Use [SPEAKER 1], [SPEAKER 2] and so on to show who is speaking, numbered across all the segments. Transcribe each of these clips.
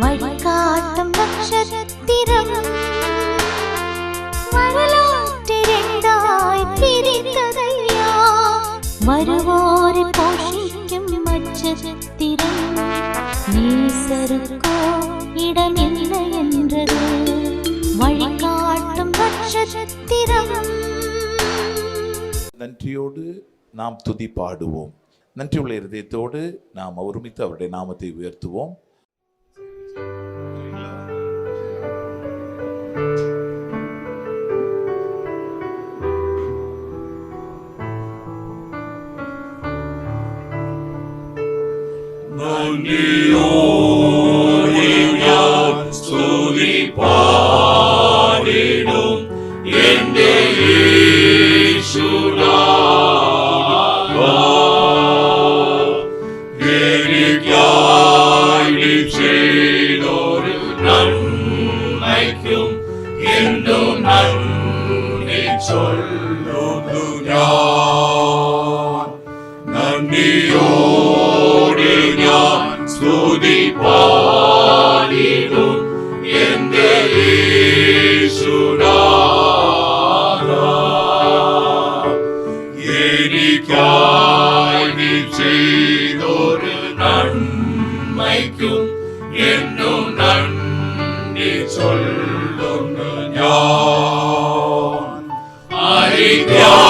[SPEAKER 1] വഴികാട്ടം നക്ഷത്രം വരലാറ്റിരണ്ടായി തിരിത്തതയ്യാ വരുവോരെ പോഷിക്കും നക്ഷത്രം നീസരുക്കോ ഇടമില്ല എന്നത് വഴികാട്ടും നക്ഷത്രം
[SPEAKER 2] நன்றியோடு நாம் துதி பாடுவோம் நன்றியுள்ள இருதயத்தோடு நாம் ஒருமித்து அவருடைய நாமத்தை உயர்த்துவோம்
[SPEAKER 3] നന്ദിയോടെ ഞാൻ സ്തുതി പാടിടും. എന്റെ എനിക്കായി ചെയ്തൊരു നന്മയ്ക്കും എന്തോ നന്ദി ചൊല്ലുന്നു ഞാൻ சொல்லுங்க அறிக்கை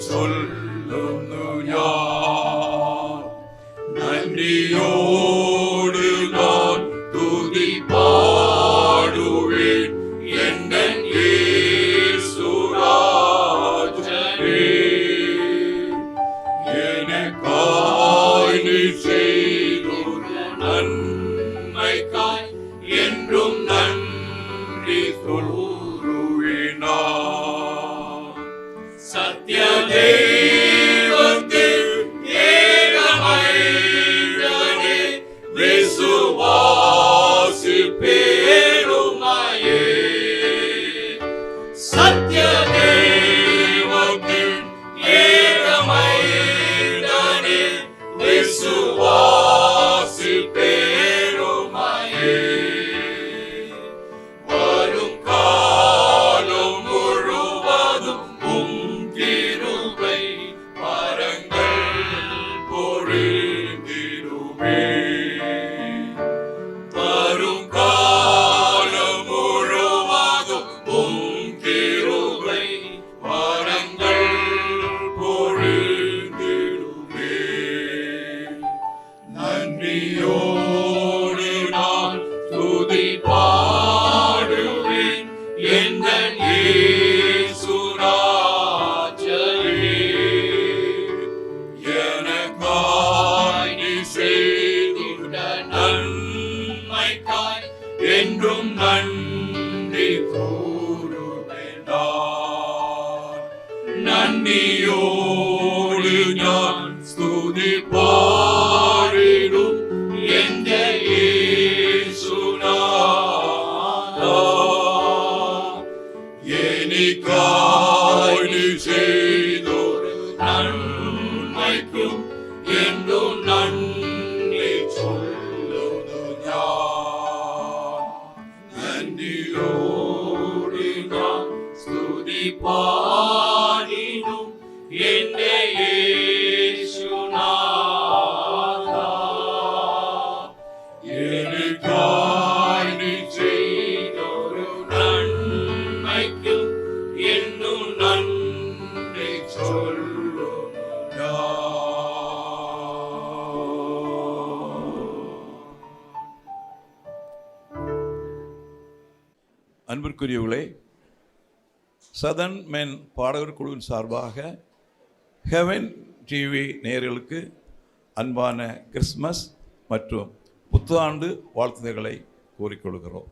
[SPEAKER 3] sullum nun ja nem Jesus. துதியோடு நான் துதி பாடுவேன். எந்த என்றும் நன்றி கூறுவேண்டா நன்றியோடு நான் God.
[SPEAKER 2] அன்பிற்குரியவர்களே சதன் மென் பாடகர் குழுவின் சார்பாக ஹெவன் டிவி நேயர்களுக்கு அன்பான கிறிஸ்மஸ் மற்றும் புத்தாண்டு வாழ்த்துதல்களை கூறிக்கொள்கிறோம்.